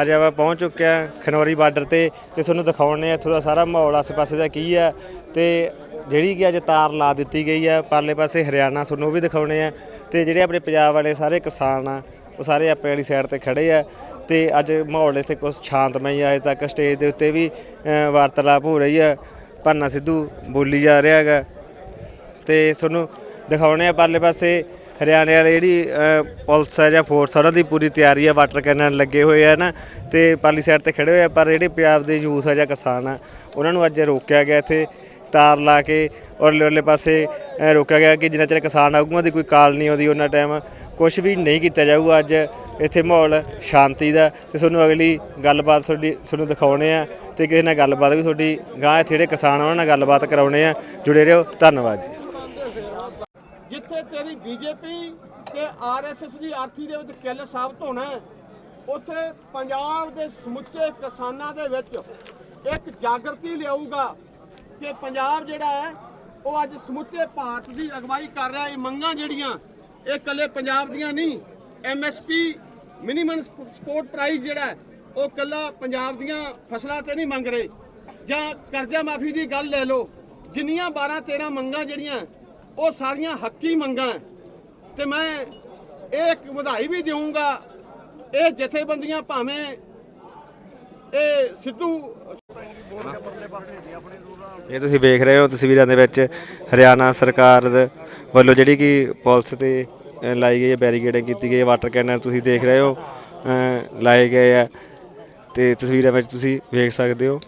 ਅੱਜ ਆਪਾਂ ਪਹੁੰਚ ਚੁੱਕਿਆ ਖਨੌਰੀ ਬਾਰਡਰ ਤੇ ਤੇ ਤੁਹਾਨੂੰ ਦਿਖਾਉਣੇ ਆ ਇੱਥੋਂ ਦਾ ਸਾਰਾ ਮਾਹੌਲ, ਆਸ-ਪਾਸੇ ਦਾ ਕੀ ਆ ਤੇ ਜਿਹੜੀ ਕਿ ਅੱਜ ਤਾਰ ਲਾ ਦਿੱਤੀ ਗਈ ਆ, ਪਰਲੇ ਪਾਸੇ ਹਰਿਆਣਾ ਤੁਹਾਨੂੰ ਵੀ ਦਿਖਾਉਣੇ ਆ ਤੇ ਜਿਹੜੇ ਆਪਣੇ ਪੰਜਾਬ ਵਾਲੇ ਸਾਰੇ ਕਿਸਾਨ ਆ, ਉਹ ਸਾਰੇ ਆਪਣੇ ਵਾਲੀ ਸਾਈਡ ਤੇ ਖੜੇ ਆ ਤੇ ਅੱਜ ਮਾਹੌਲ ਇੱਥੇ ਕੁਝ ਸ਼ਾਂਤਮਈ ਆ, ਅਜੇ ਤੱਕ ਸਟੇਜ ਦੇ ਉੱਤੇ ਵੀ ਵਾਰਤਾਲਾਪ ਹੋ ਰਹੀ ਆ ਪੰਨਾ ਸਿੱਧੂ ਬੋਲੀ ਜਾ ਰਿਹਾ ਹੈਗਾ ਤੇ ਤੁਹਾਨੂੰ ਦਿਖਾਉਣੇ ਆ ਪਰਲੇ ਪਾਸੇ ਹਰਿਆਣੇ ਵਾਲੇ ਜਿਹੜੀ ਅ, ਪੁਲਿਸ ਹੈ ਜਾਂ ਫੋਰਸ ਆ ਉਹਨਾਂ ਦੀ ਪੂਰੀ ਤਿਆਰੀ ਆ ਵਾਟਰ ਕੈਨਨ ਲੱਗੇ ਹੋਏ ਆ ਨਾ ਤੇ ਪਾਲੀ ਸਾਈਡ ਤੇ ਖੜੇ ਹੋਏ ਆ ਪਰ ਜਿਹੜੇ ਪੰਜਾਬ ਦੇ ਯੂਥ ਆ ਜਾਂ ਕਿਸਾਨ ਆ ਉਹਨਾਂ ਨੂੰ ਅੱਜ ਰੋਕਿਆ ਗਿਆ ਇੱਥੇ ਤਾਰ ਲਾ ਕੇ ਔਰ ਲੈਲੇ ਪਾਸੇ ਅ, ਰੋਕਿਆ ਗਿਆ ਕਿ ਜਿੰਨਾ ਚਿਰ ਕਿਸਾਨ ਆਗੂਆਂ ਦੀ ਕੋਈ ਕਾਲ ਨਹੀਂ ਆਉਂਦੀ ਉਹਨਾਂ ਟਾਈਮ ਕੁਝ ਵੀ ਨਹੀਂ ਕੀਤਾ ਜਾਊਗਾ ਅੱਜ ਇੱਥੇ ਮਾਹੌਲ ਸ਼ਾਂਤੀ ਦਾ ਤੇ ਤੁਹਾਨੂੰ ਅਗਲੀ ਗੱਲਬਾਤ ਤੁਹਾਡੀ ਤੁਹਾਨੂੰ ਦਿਖਾਉਣੇ ਆ ਤੇ ਕਿਸੇ ਨਾਲ ਗੱਲਬਾਤ ਵੀ ਤੁਹਾਡੀ ਗਾਂ ਇੱਥੇ ਜਿਹੜੇ ਕਿਸਾਨ ਆ ਉਹਨਾਂ ਨਾਲ ਗੱਲਬਾਤ ਕਰਾਉਣੇ ਆ ਜੁੜੇ ਰਹੋ ਧੰਨਵਾਦ ਜੀ। ਜਿੱਥੇ ਤੇਰੀ ਬੀਜੇਪੀ ਤੇ ਆਰਐਸਐਸ ਦੀ ਆਰਥੀ ਦੇ ਵਿੱਚ ਕਿੱਲ ਸਾਬਤ ਹੋਣਾ ਉੱਥੇ ਪੰਜਾਬ ਦੇ ਸਮੁੱਚੇ ਕਿਸਾਨਾਂ ਦੇ ਵਿੱਚ ਇੱਕ ਜਾਗਰਤੀ ਲਿਆਊਗਾ ਕਿ ਪੰਜਾਬ ਜਿਹੜਾ ਹੈ, ਉਹ ਅੱਜ ਸਮੁੱਚੇ ਭਾਰਤ ਦੀ ਅਗਵਾਈ ਕਰ ਰਿਹਾ। ਇਹ ਮੰਗਾਂ ਜਿਹੜੀਆਂ, ਇਹ ਇਕੱਲੇ ਪੰਜਾਬ ਦੀਆਂ ਨਹੀਂ ਐਮਐਸਪੀ ਮਿਨੀਮਮ ਸਪੋਰਟ ਪ੍ਰਾਈਸ ਜਿਹੜਾ ਉਹ ਇਕੱਲਾ ਪੰਜਾਬ ਦੀਆਂ ਫਸਲਾਂ ਤੇ ਨਹੀਂ ਮੰਗ ਰਹੇ। ਜਾਂ ਕਰਜ਼ਾ ਮਾਫੀ ਦੀ ਗੱਲ ਲੈ ਲਓ, ਜਿੰਨੀਆਂ 12 13 ਮੰਗਾਂ ਜਿਹੜੀਆਂ ਉਹ ਸਾਰੀਆਂ ਹੱਕੀ ਮੰਗਾਂ ਤੇ ਮੈਂ ਇਹ ਇੱਕ ਵਧਾਈ ਵੀ ਦੇਵਾਂਗਾ ਇਹ ਜਥੇਬੰਦੀਆਂ ਭਾਵੇਂ ਇਹ ਸਿੱਧੂ ਇਹ ਤੁਸੀਂ ਵੇਖ ਰਹੇ ਹੋ ਤਸਵੀਰਾਂ ਦੇ ਵਿੱਚ ਹਰਿਆਣਾ ਸਰਕਾਰ ਵੱਲੋਂ ਜਿਹੜੀ ਕਿ ਪੁਲਿਸ ਤੇ ਲਾਈ ਗਈ ਹੈ ਬੈਰੀਕੇਡਿੰਗ ਕੀਤੀ ਗਈ ਹੈ ਵਾਟਰ ਕੈਨਰ ਤੁਸੀਂ ਦੇਖ ਰਹੇ ਹੋ ਲਾਏ ਗਏ ਆ ਤੇ ਤਸਵੀਰਾਂ ਵਿੱਚ ਤੁਸੀਂ ਵੇਖ ਸਕਦੇ ਹੋ।